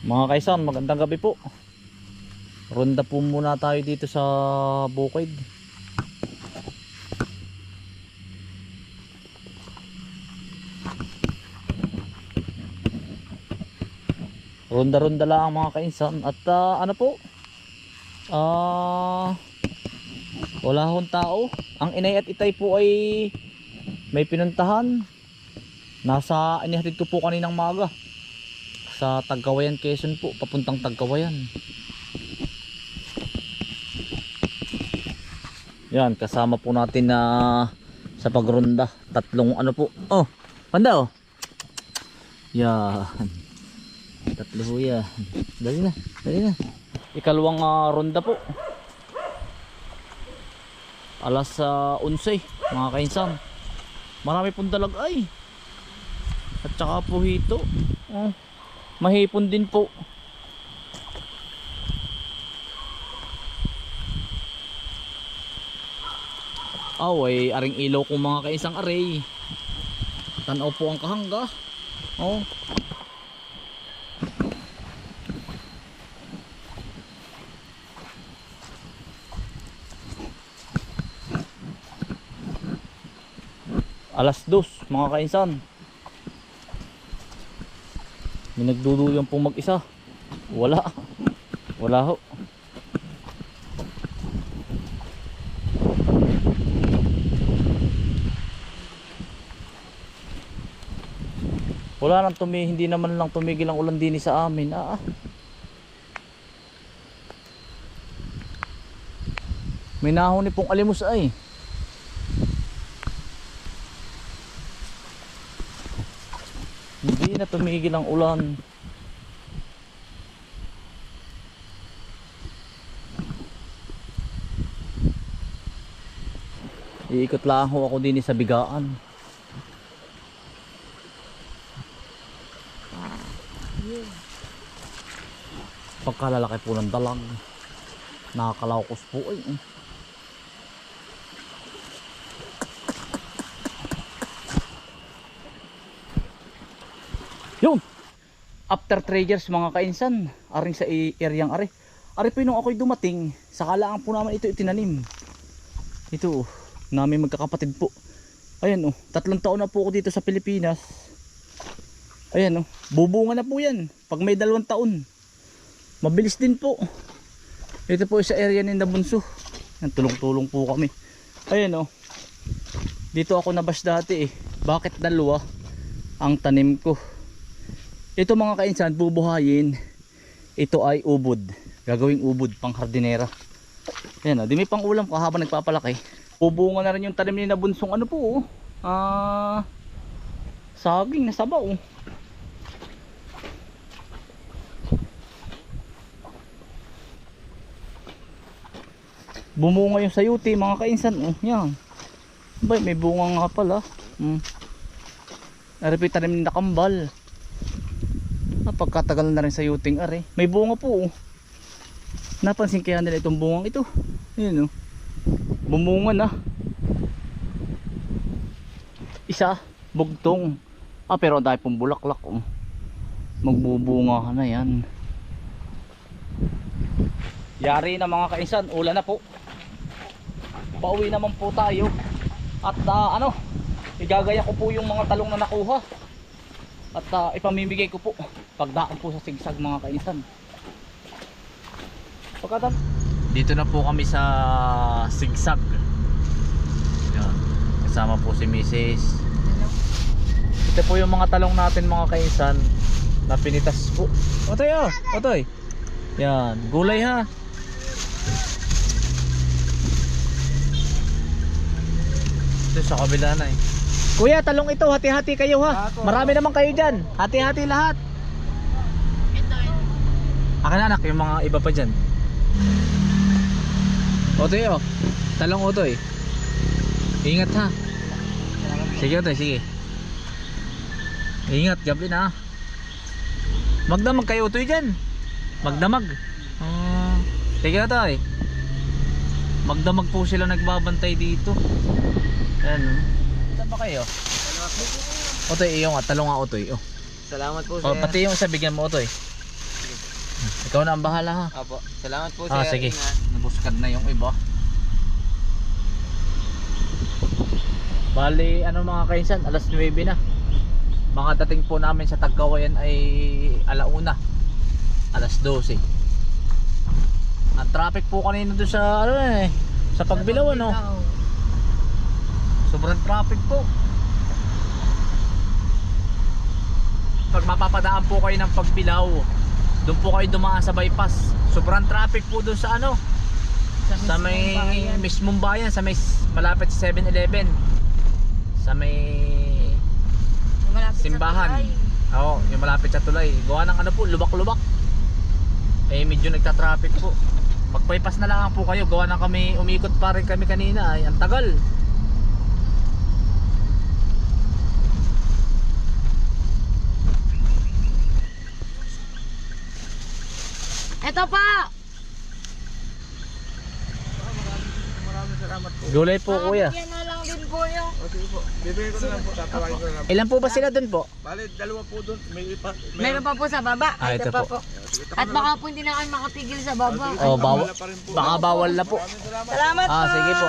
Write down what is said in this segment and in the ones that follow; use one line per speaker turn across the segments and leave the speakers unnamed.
Mga kaisan, magandang gabi po. Ronda po muna tayo dito sa bukid. Ronda-ronda lang mga kainsan at ah, ano po? Ah wala hong tao. Ang inay at itay po ay may pinuntahan. Nasa inihatid ko po kaninang maga sa Tagkawayan Quezon po. Papuntang Tagkawayan. Yan kasama po natin na sa pagronda. Tatlong ano po. Oh panda oh. Yan. Tatlo po yan. Dali na dali na. Ikalawang ah, ronda po. Alas uh, 11 mga kainsan. Marami pong dalag ay. At saka po hito. Oh mahipon din po. Aw ay aring ilaw kong mga kaisang aray. Tanaw po ang kahangga. Oh. Alas dos mga kainsan may nagduduyang pong mag-isa. Wala. Wala ho. Wala nang tumi, hindi naman lang tumigil ang ulan din sa amin. Ah. May nahon ni pong alimus ay. Hindi na tumigil ang ulan. Iikot lang ako din sa bigaan. Pagkalalaki po ng dalang. Nakakalawkos po ay. eh. Yun. After 3 years mga kainsan, aring sa i- areang are. Are po nung ako'y dumating, sakalaan po naman ito itinanim. Ito, oh, namin magkakapatid po. Ayan oh, tatlong taon na po ako dito sa Pilipinas. Ayan oh, bubunga na po yan. Pag may dalawang taon. Mabilis din po. Ito po sa area ni Nabunso. Yan, tulong-tulong po kami. Ayan oh. Dito ako nabash dati eh. Bakit dalawa ang tanim ko? Ito mga kainsan, bubuhayin. Ito ay ubod. Gagawing ubod pang hardinera. Ayan o, di may pang ulam ko nagpapalaki. Bubunga na rin yung tanim ni na bunsong ano po. oh. Ah, saging na sabaw. oh. Bumunga yung sayuti mga kainsan. Oh, yan. Bay, may bunga nga pala. Hmm. Naripit tanim ni nakambal. Napagkatagal na rin sa yuting are. May bunga po. oh. Napansin kaya nila itong bungang ito. Ayan oh. Bumunga na. Isa, bugtong. Ah, pero dahil pong bulaklak. Oh. Magbubunga na yan. Yari na mga kainsan, ulan na po. Pauwi naman po tayo. At ah, ano, igagaya ko po yung mga talong na nakuha. At ah, ipamimigay ko po pagdaan po sa sigsag mga kainsan. Pagkatan dito na po kami sa sigsag. Yan. Kasama po si Mrs. Ito po yung mga talong natin mga kainsan na pinitas po. Otoy oh, otoy. Yan, gulay ha. Ito sa kabila na eh. Kuya, talong ito, hati-hati kayo ha. Marami naman kayo dyan. Hati-hati lahat. Akin anak, yung mga iba pa dyan. Otoy oh. Talong otoy. Ingat ha. Sige otoy, sige. Ingat, gabi na. Magdamag kayo otoy dyan. Magdamag. Ah, sige otoy. Magdamag po sila nagbabantay dito. Ayan oh. Saan ba kayo? Otoy, iyo nga, talong nga otoy. Oh.
Salamat po
Oh,
sir.
pati yung isa bigyan mo otoy. Ikaw na ang bahala ha.
Apo. Salamat po
Ah,
sir.
sige.
Ingat.
Nabuskad na yung iba. Bali, ano mga kainsan, alas 9 na. Mga dating po namin sa Tagkawayan ay alauna. Alas 12. Ang traffic po kanina doon sa ano eh, sa Pagbilaw ano. Sobrang traffic po. Pag mapapadaan po kayo ng Pagbilaw, doon po kayo dumaan sa bypass. Sobrang traffic po doon sa ano, sa may mismong bayan, sa may malapit sa 7-Eleven. Sa may
Malapit
simbahan.
Sa.
Oo, yung malapit sa tulay. Gawa ng ano po, lubak-lubak. Eh medyo nagta-traffic po. Mag-bypass na lang po kayo. Gawa ng kami, umikot pa rin kami kanina. Ay, ang tagal.
Ito pa!
Maraming salamat po.
Gulay po kuya.
Yan na lang din po yung...
O sige po. Bibigay ko na lang po. Tatawagin ko na lang po.
Ilan po ba sila doon po?
Bale, dalawa po doon. May ipa. May
Meron pa po sa baba.
Ah, ito
ito pa
po.
po. At baka po hindi na kayo makatigil sa baba.
Oh, bawal.
Wala pa rin po.
Baka bawal na po.
Maraming salamat.
Salamat
Ah,
po!
sige po.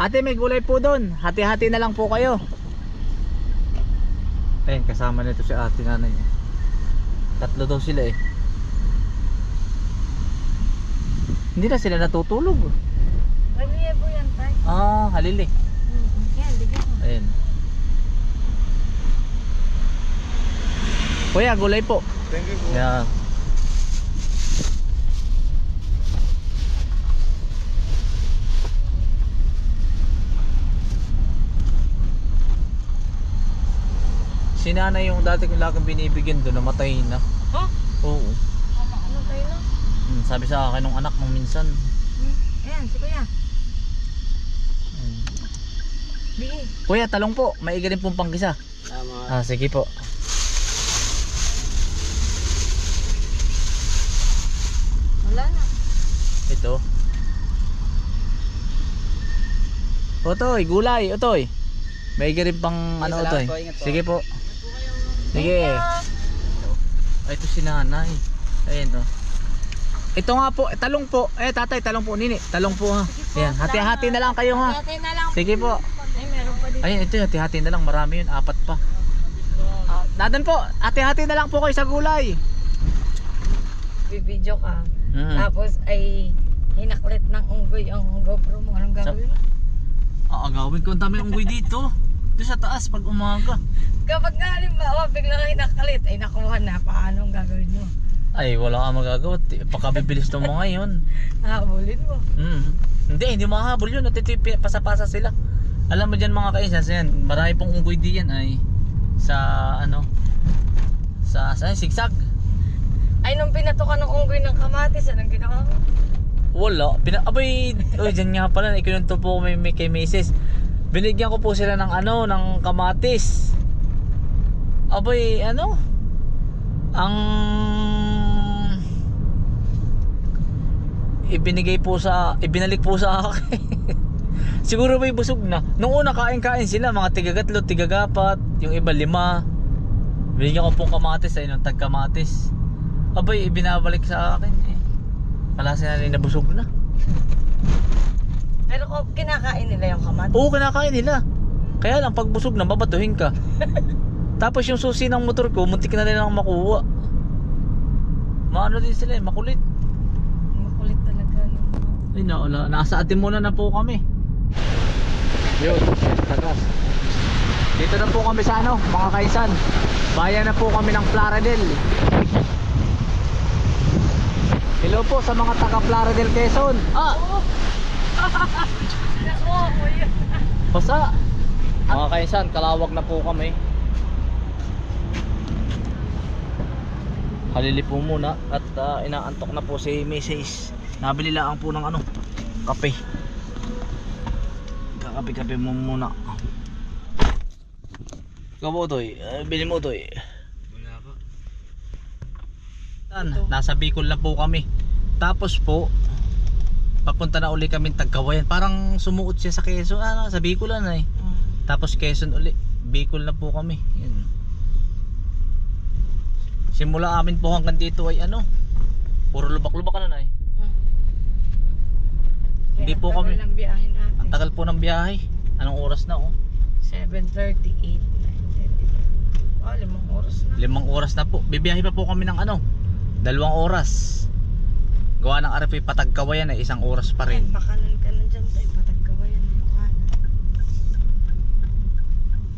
Ate, may gulay po doon. Hati-hati na lang po kayo. Ayun, kasama nito si ate nanay. Tatlo daw sila eh. Hindi na sila natutulog.
Ano yan po yan, tay?
Ah, halili.
Yan, bigyan mo.
Ayun. Kuya, gulay po.
Thank you po.
Yeah. Si nanay yung dati kong laging binibigyan doon, namatay na.
Huh?
Oo.
Ano tayo na?
Hmm, sabi sa akin ng anak nung minsan.
Hmm. Ayan, si kuya.
Hmm.
Di.
Kuya, talong po. Maiga rin pong panggisa.
Salamat.
Ah, sige po.
Wala na.
Ito. Otoy, gulay, otoy. Maiga rin pang ano, otoy.
po, ingat po.
Sige po. Sige. Ay, ito si nanay. Ayan oh. Ito nga po, eh, talong po. Eh, tatay, talong po. Nini, talong po ha. Ayan, hati-hati na lang kayo ha.
Hati na lang.
Sige po.
Ay, meron pa dito.
Ayun, ito, hati-hati na lang. Marami yun, apat pa. Ah, Dadan po, hati-hati na lang po kayo sa gulay.
Bibidyo ka.
Mm.
Tapos ay hinaklit ng unggoy ang GoPro mo. Anong gagawin mo?
Aagawin ko ang dami unggoy dito. Doon sa taas pag umaga.
Kapag nga halimbawa biglang hinaklit, ay nakuha na. Paano ang gagawin mo?
Ay, wala kang magagawa. Pagkabibilis ng mga yun.
Habulin mo.
Mm. Hindi, hindi mahabol yun. At ito yung pi- pasa-pasa sila. Alam mo dyan mga kaisas, yan, marami pong unggoy diyan ay sa ano sa sa sigsag.
Ay, nung pinatukan ng unggoy ng kamatis, anong ginawa mo?
Wala. Pina Abay, oy, dyan nga pala, ikinunto po ko may, may kay Mrs. Binigyan ko po sila ng ano, ng kamatis. Abay, ano? Ang ibinigay po sa ibinalik po sa akin. Siguro may busog na. Nung una kain-kain sila, mga tigagatlo, tigagapat, yung iba lima. Binigyan ko pong kamatis ay nung tagkamatis. Abay, ibinabalik sa akin eh. Wala sila na nabusog na.
Pero kung kinakain nila yung kamatis.
Oo, kinakain nila. Kaya lang, pag busog na, babatuhin ka. Tapos yung susi ng motor ko, muntik na nilang makuha. Maano din sila eh, makulit.
Makulit talaga. no?
Ay, na, wala. Nasa atin muna na po kami. Yun, tagas. Dito na po kami sa ano, mga kaisan. Bayan na po kami ng Plaradel. Hello po sa mga taga Plaradel Quezon. Ah,
yun.
Basa. Mga kaisan, kalawag na po kami. Halili po muna at ah, inaantok na po si Mrs. Nabili lang po ng ano, kape. Kakape-kape mo muna. Ikaw po, Toy. Uh, bili mo, Toy.
Wala po.
Nasa Bicol na po kami. Tapos po, papunta na uli kami Tagkawayan. Parang sumuot siya sa Quezon. Ano, sa Bicol na eh.
Hmm.
Tapos Quezon uli. Bicol na po kami. Yun. Simula amin po hanggang dito ay ano, puro lubak-lubak ano na eh. Hindi po kami-
Ang biyahe natin.
Ang tagal po ng biyahe. Anong oras na oh?
7.38. Oh, limang oras na.
Limang oras na po. Bibiyahe pa po kami ng ano, dalawang oras. Gawa ng RFA Patagkawayan ay isang oras pa rin.
Yan, pakanan ka na dyan tayo. Patagkawayan.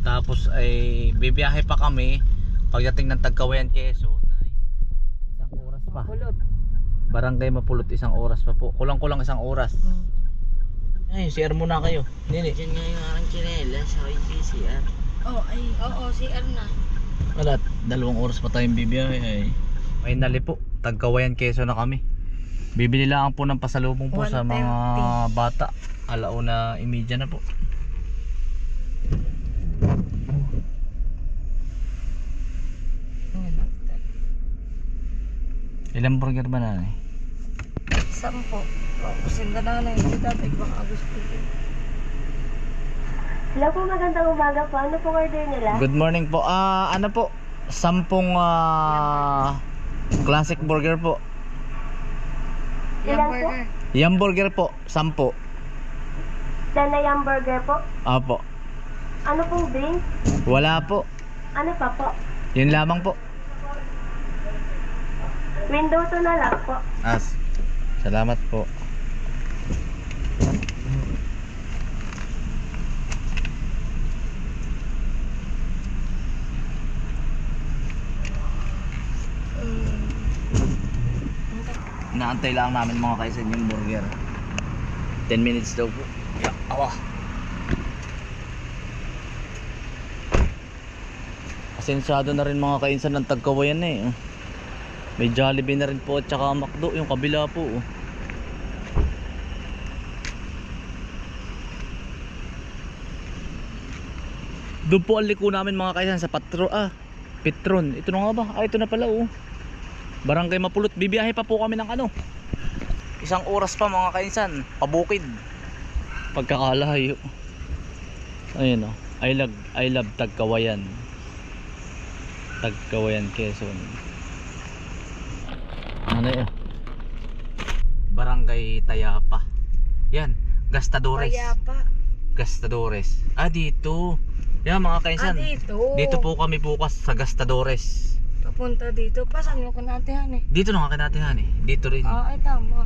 Tapos ay bibiyahe pa kami pagdating ng Tagkawayan Quezon ay isang oras pa. Barangay Mapulot isang oras pa po. Kulang-kulang isang oras.
Hmm.
Ay, share muna kayo. Nini.
Diyan nga yung arang chinelas sa PCR.
Oh, ay, oo, si na.
Wala, dalawang oras pa tayong bibiyahe ay. Finally po, Tagkawayan Quezon na kami. Bibili lang po ng pasalubong po sa mga
130.
bata. Alauna imedya na po. Ilang burger ba na eh?
Sampo. Oh, kusinda na na yung tatay. Baka gusto ko.
Hello po, magandang umaga po. Ano pong order nila?
Good morning po. Ah, ano po? Sampung ah, classic burger po.
Yung
Ilan po?
burger
po, sampo.
Dana yung burger po.
Apo.
Ano pong drink?
Wala po.
Ano pa po?
Yun lamang po.
Window to na lang po.
As. Salamat po. Inaantay lang namin mga kaisan yung burger. 10 minutes daw po. Yeah, awa. Asensyado na rin mga kainsan ng tagkawayan na eh. May Jollibee na rin po at saka McDo yung kabila po. oh. Doon po ang liko namin mga kaisan sa patro ah. Petron. Ito na nga ba? Ah, ito na pala oh. Barangay Mapulot. Bibiyahe pa po kami ng ano. Isang oras pa mga kainsan. Pabukid. Pagkakalayo. Ayun oh. I love, I love Tagkawayan. Tagkawayan Quezon. Ano yun? Barangay Tayapa. Yan. Gastadores.
Kaya pa.
Gastadores. Ah, dito. Yan mga
Ah,
kainsan.
dito.
Dito po kami bukas sa Gastadores.
Papunta dito. Pa, saan ko natin eh?
Dito na nga kinatihan eh. Dito rin.
Ah, ay tama.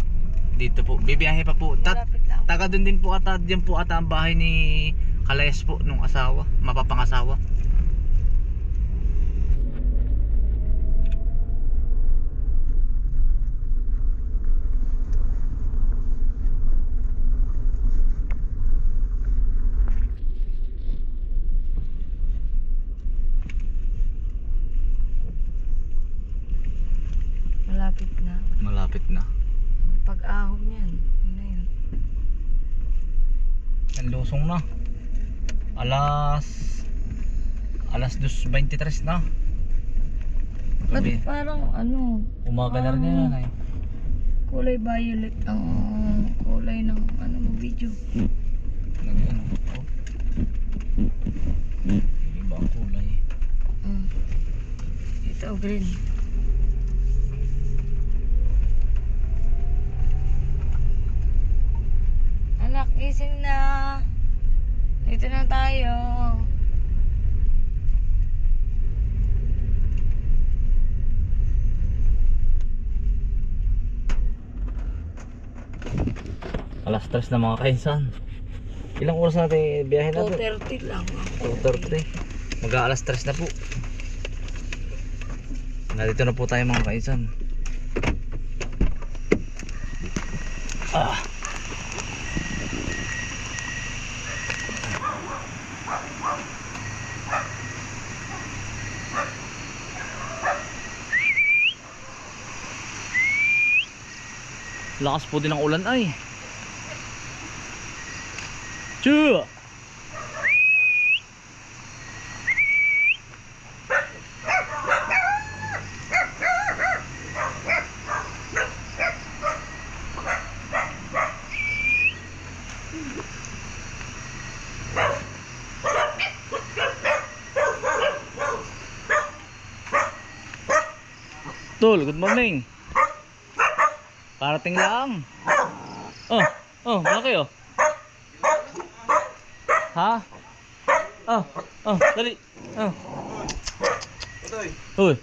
Dito po. Bibiyahe pa po.
Malapit lang.
taga doon din po ata. Diyan po ata ang bahay ni Kalayas po nung asawa. Mapapangasawa.
Malapit na.
Malapit na.
Pag-ahon yan. Yun na yun.
Ang lusong na. Alas alas 2.23 na.
Ba't
Gabi.
parang ano,
Umaga na rin yan. nanay.
kulay violet ang kulay ng ano mo video.
Nag ano. Oh. Iba ang kulay.
Mm. Ito green. Anak, gising na. Dito na tayo.
Alas 3 na mga kainsan. Ilang oras natin biyahe natin?
2.30 lang.
2.30 Mag alas 3 na po Nandito na po tayo mga kaisan ah. Lakas po din ng ulan ay. Chu. Tol, good morning. Parating lang. Oh, oh, malaki oh. Ha? Oh, oh, dali. Oh.
Toy,
Uy,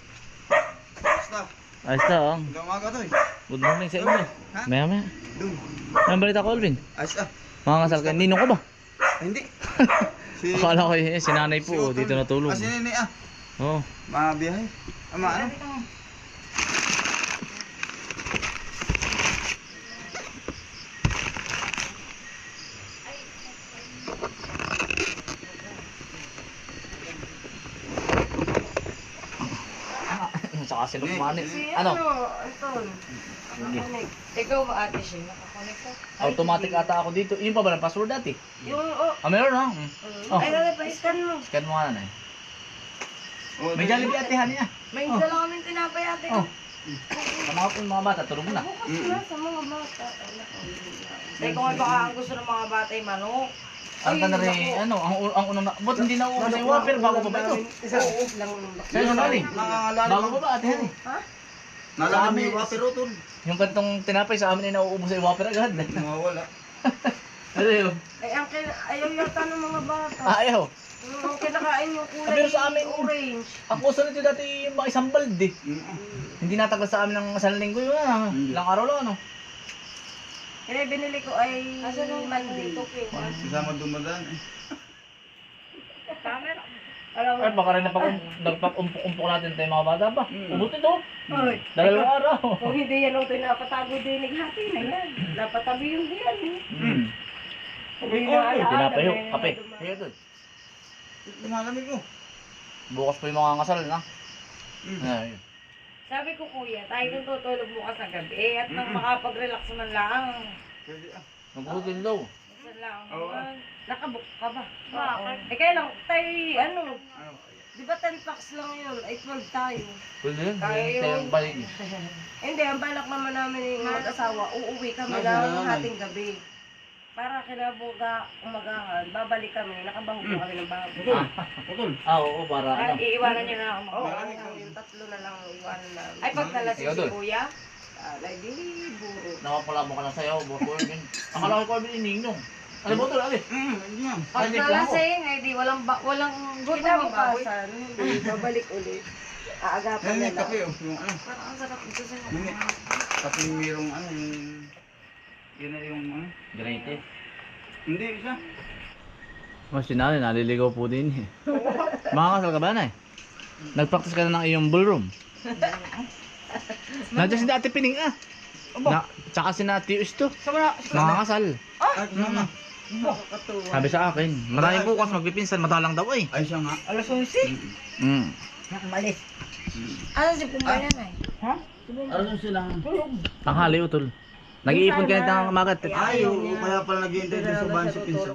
basta.
ayos na oh.
Umaga, Toy.
Good morning sa inyo. Maya maya.
Dun.
Anong balita ko, Alvin?
Ayos ah.
Mga kasal kayo. Ninong ko ba?
Ay, hindi. Si...
Akala ko eh, si nanay po oh, dito natulog.
Ah, si Nene ah.
Oh.
Mabiyahe. Ama, ano?
Saka sila
Ni-
kumanin.
Si
Ano?
ano, Anton. Nakakonek. Ikaw ba ate siya? Nakakonek ka?
Automatic ata ako dito. Yun pa ba ng password dati?
Yung, oh.
Ah, meron ha? Mm. Oh.
Ay, dali pa, scan mo.
Scan mo nga nanay.
Oh,
May Jollibee ate niya.
May oh. dala kaming tinapay ate.
Oh. Sa mga, yung mga bata, tulog na.
Bukas na sa mga bata. Ay, kung ay baka ang gusto ng mga bata ay manok.
Ang ka na rin, ano, ang, ang unang, na- ba't hindi na uubos yung wafer bago pa ba ito?
Oo, lang lang.
Sa'yo na rin.
Nangangalala
Bago pa ba ate Hani?
Nalala mo yung water o, Tol.
Yung kantong tinapay sa amin ay nauubos yung wafer agad.
Mawawala.
Ano yun?
Ay, ang ayaw yata ng mga bata.
Ah, ayaw.
Ang kinakain yung kulay
Ah, pero sa amin-
orange.
Ang puso nito dati yung mga isang balde.
Mm.
Hindi natagal sa amin ng isang linggo yun. Ah.
Hindi.
Ilang araw lang ano.
Kaya binili ko ay Monday.
Kasama dumadaan eh.
Camera. Alam mo,
Ay, baka rin napag nagpag-umpok-umpok natin tayo mga bata ba?
Mm.
Ubot ito.
Oy,
Dalawang araw.
kung hindi yan ito napatago din naghati na yan. Napatabi yung diyan. eh.
Mm.
Hindi na alaala,
tinapayo.
may-
Kape.
may-
Sige doon.
Lumalamig ko.
Bukas pa yung mga kasal na.
Mm.
Ay.
Sabi ko kuya, tayo kung tutulog bukas sa gabi at nang makapag-relax man lang.
Pwede ah.
Magbukil daw.
Minsan lang.
Oo.
naman. Nakabook ka ba? Bakit? Eh kaya lang, tayo ano,
Ano?
di ba 10 packs lang yun? Ay 12 tayo.
Pwede yun.
Kaya
Hindi
yun.
tayong balik.
Hindi, ang balak naman namin yung mag-asawa, uuwi kami
Ay,
ng
ay.
hating gabi. Para kinabuga, umagahan, babalik kami, nakabaho po kami ng bago.
Putol.
Ah, oo, para
Ay,
ano.
iiwanan nyo na ako. Oo,
lang.
yung tatlo na lang iiwanan namin. Ay, pag nalasing si kuya, alay, di buro.
Nakapala mo ka lang sa'yo, Boss Corbin. Akala ko Corbin iningnong. Ano ba ito lagi?
Mm, hindi yan.
Ah,
Pag nalasing, ay di walang, ba, walang kinabukasan, hindi babalik ulit. Aagapan na
yung kape
lang.
oh. Yung ano.
Parang ang sarap ito sa
Hindi. Kape yung mayroong ano yung... Yun na yung ano.
Eh.
Hindi, isa.
Mas sinali, naliligaw po din eh. Makakasal ka ba na eh? Nag-practice ka na ng iyong ballroom. Nandiyan si Ate Pining ah. Na, tsaka si Nati Usto. Makakasal.
Ay, mama.
Sabi sa akin, maraming bukas magpipinsan, madalang daw eh.
Ay, siya nga.
Alas 11?
Mm.
Ano si Pumba yan ay?
Ano sila?
Tanghali utol. Nag-iipon ka na ng magat.
Ay, oo, kaya pala nag-iintay doon sa bahay si Pinsan.